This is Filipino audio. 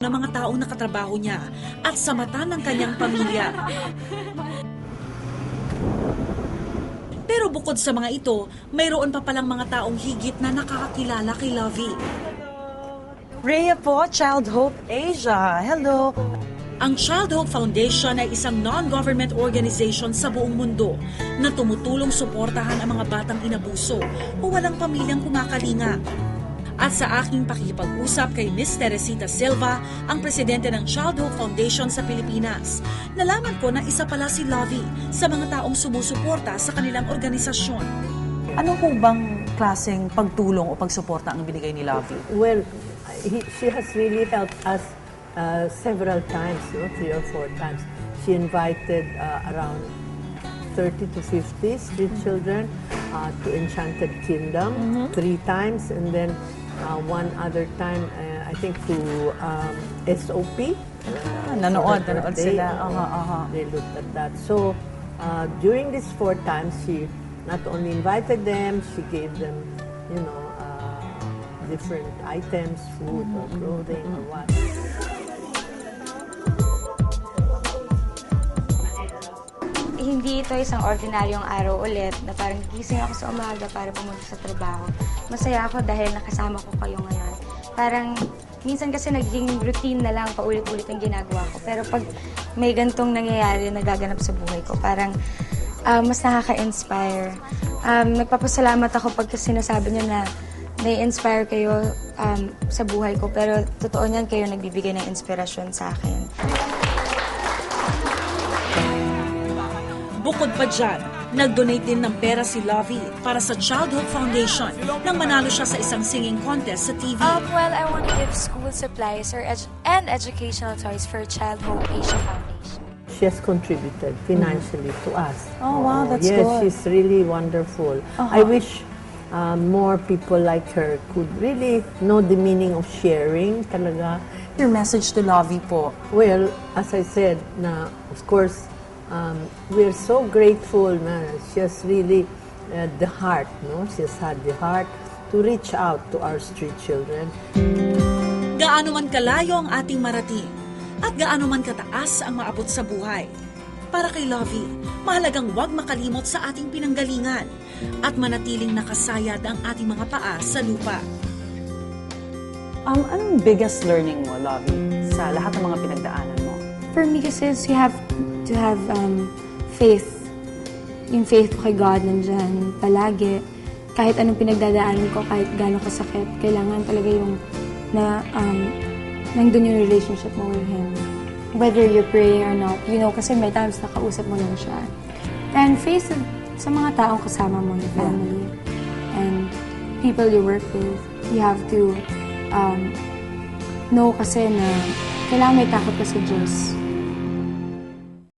ng mga taong nakatrabaho niya at sa mata ng kanyang pamilya. Pero bukod sa mga ito, mayroon pa palang mga taong higit na nakakakilala kay Lovey. Rhea po, Child Hope Asia. Hello. Ang Child Hope Foundation ay isang non-government organization sa buong mundo na tumutulong suportahan ang mga batang inabuso o walang pamilyang kumakalinga. At sa aking pakikipag-usap kay Miss Teresita Silva, ang presidente ng Child Hope Foundation sa Pilipinas, nalaman ko na isa pala si Lovey sa mga taong sumusuporta sa kanilang organisasyon. Ano po bang klaseng pagtulong o pagsuporta ang binigay ni Lovey? Well, he, she has really helped us uh, several times, you know, three or four times. She invited uh, around 30 to 50 street children uh, to Enchanted Kingdom three times, and then uh, one other time, uh, I think to um, SOP. Ah, nanood, nanood sila. Aha, aha. They looked at that. So, uh, during these four times, she not only invited them, she gave them, you know, uh, different items, food or clothing or what. Hindi ito isang ordinaryong araw ulit na parang gising ako sa umaga para pumunta sa trabaho. Masaya ako dahil nakasama ko kayo ngayon. Parang minsan kasi naging routine na lang paulit-ulit ang ginagawa ko. Pero pag may gantong nangyayari na gaganap sa buhay ko, parang ah, mas nakaka-inspire. Um, nagpapasalamat ako pag sinasabi niyo na nai-inspire kayo um, sa buhay ko. Pero totoo niyan kayo nagbibigay ng inspirasyon sa akin. Bukod pa dyan, nag-donate din ng pera si Lovey para sa Child Hope Foundation nang manalo siya sa isang singing contest sa TV. Um, well, I want to give school supplies or edu- and educational toys for Child Hope Asia Foundation. She has contributed financially to us. Oh, wow, that's yes, good. she's really wonderful. I wish uh, more people like her could really know the meaning of sharing talaga. Your message to Lovey po. Well, as I said, na of course, um, we're so grateful na she has really uh, the heart, no? She has had the heart to reach out to our street children. Gaano man kalayo ang ating marating at gaano man kataas ang maabot sa buhay. Para kay Lovey, mahalagang huwag makalimot sa ating pinanggalingan at manatiling nakasayad ang ating mga paa sa lupa. Um, anong biggest learning mo, Lovey, sa lahat ng mga pinagdaanan mo? For me kasi is you have to have um, faith. Yung faith ko kay God nandyan palagi. Kahit anong pinagdadaanan ko, kahit gano'ng kasakit, kailangan talaga yung na um, nandun yung relationship mo with Him. Whether you're praying or not, you know, kasi may times nakausap mo lang siya. And faith sa mga taong kasama mo, your family, and people you work with. You have to um, know kasi na kailangan may takot ka sa Diyos.